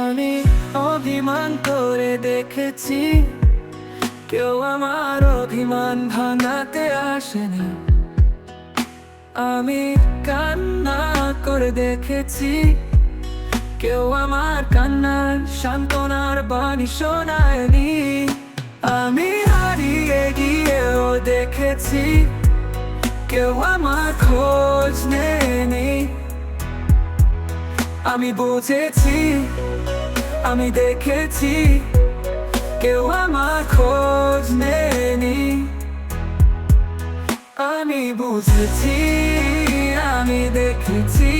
আমি অভিমান করে দেখেছি, কেউ আমার অভিমান ভাঙাতে আসেনি। আমি কান্না করে দেখেছি, কেউ আমার কান্নার সান্ত্বনার বাণী শোনায়নি। আমি হারিয়ে গিয়েও দেখেছি কেউ আমার খোঁজ নেয়নি। আমি বুঝেছি, আমি দেখেছি, কেউ আমার খোঁজ নেয়নি। আমি বুঝেছি, আমি দেখেছি।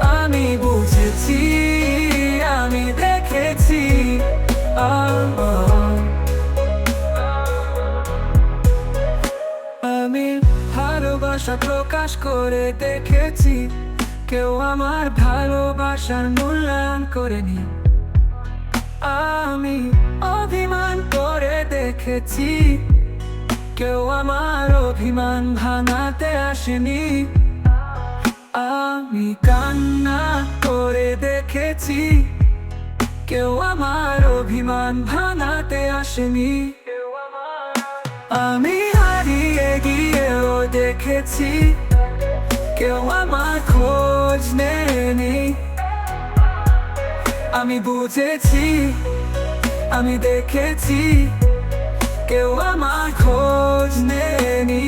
আমি বুঝেছি। ভালোবাসা প্রকাশ করে দেখেছি। কেউ আমার ভালোবাসার মূল্যায়ন করেনি। আমি অভিমান করে দেখেছি। কেউ আমার অভিমান ভাঙাতে আসেনি। আমি কান্না করে দেখেছি। কেউ আমার অভিমান ভাঙাতে আসেনি। আমি দেখেছি, কেউ আমার খোঁজ নেয়নি। আমি বুঝেছি, আমি দেখেছি, কেউ আমার খোঁজ নেয়নি।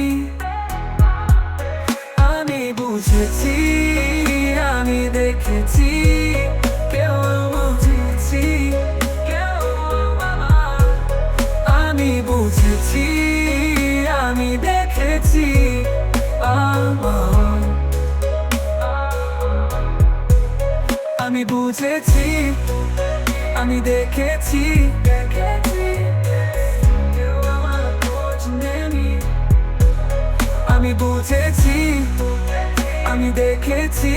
আমি বুঝেছি, আমি দেখেছি, কেউ বুঝেছি, কেউ আমি বুঝেছি, আমি দেখেছি। আমি বুঝেছি আমি দেখেছি। আমি বুঝেছি আমি দেখেছি।